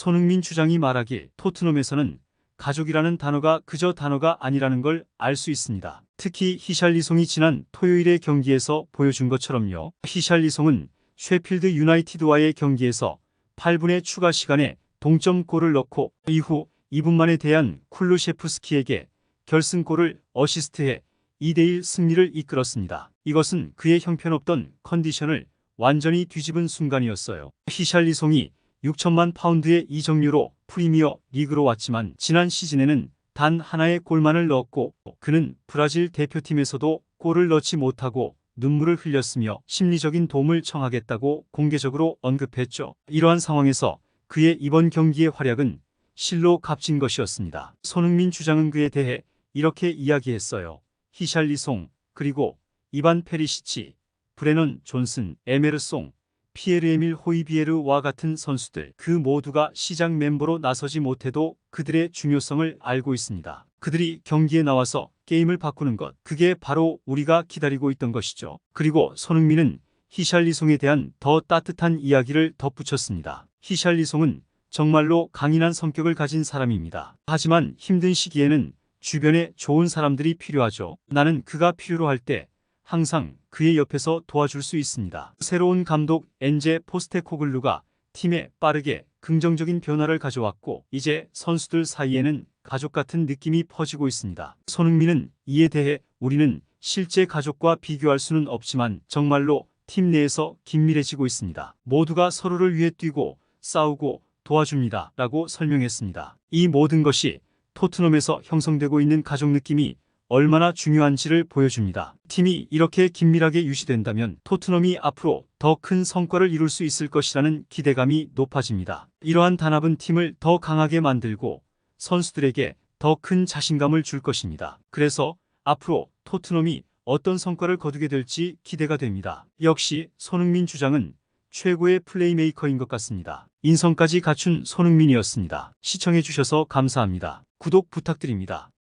손흥민 주장이 말하길 토트넘에서는 가족이라는 단어가 그저 단어가 아니라는 걸 알 수 있습니다. 특히 히샬리송이 지난 토요일의 경기에서 보여준 것처럼요. 히샬리송은 쉐필드 유나이티드와의 경기에서 8분의 추가 시간에 동점골을 넣고 이후 2분 만에 대한 쿨루셰프스키에게 결승골을 어시스트해 2대1 승리를 이끌었습니다. 이것은 그의 형편없던 컨디션을 완전히 뒤집은 순간이었어요. 히샬리송이 6천만 파운드의 이적료로 프리미어 리그로 왔지만 지난 시즌에는 단 하나의 골만을 넣었고 그는 브라질 대표팀에서도 골을 넣지 못하고 눈물을 흘렸으며 심리적인 도움을 청하겠다고 공개적으로 언급했죠. 이러한 상황에서 그의 이번 경기의 활약은 실로 값진 것이었습니다. 손흥민 주장은 그에 대해 이렇게 이야기했어요. 히샬리송, 그리고 이반 페리시치, 브레넌 존슨, 에메르송, 피에르 에밀 호이비에르와 같은 선수들 그 모두가 시장 멤버로 나서지 못해도 그들의 중요성을 알고 있습니다. 그들이 경기에 나와서 게임을 바꾸는 것 그게 바로 우리가 기다리고 있던 것이죠. 그리고 손흥민은 히샬리송에 대한 더 따뜻한 이야기를 덧붙였습니다. 히샬리송은 정말로 강인한 성격을 가진 사람입니다. 하지만 힘든 시기에는 주변에 좋은 사람들이 필요하죠. 나는 그가 필요로 할 때 항상 그의 옆에서 도와줄 수 있습니다. 새로운 감독 엔제 포스테코글루가 팀에 빠르게 긍정적인 변화를 가져왔고 이제 선수들 사이에는 가족 같은 느낌이 퍼지고 있습니다. 손흥민은 이에 대해 우리는 실제 가족과 비교할 수는 없지만 정말로 팀 내에서 긴밀해지고 있습니다. 모두가 서로를 위해 뛰고 싸우고 도와줍니다. 라고 설명했습니다. 이 모든 것이 토트넘에서 형성되고 있는 가족 느낌이 얼마나 중요한지를 보여줍니다. 팀이 이렇게 긴밀하게 유지된다면 토트넘이 앞으로 더 큰 성과를 이룰 수 있을 것이라는 기대감이 높아집니다. 이러한 단합은 팀을 더 강하게 만들고 선수들에게 더 큰 자신감을 줄 것입니다. 그래서 앞으로 토트넘이 어떤 성과를 거두게 될지 기대가 됩니다. 역시 손흥민 주장은 최고의 플레이메이커인 것 같습니다. 인성까지 갖춘 손흥민이었습니다. 시청해주셔서 감사합니다. 구독 부탁드립니다.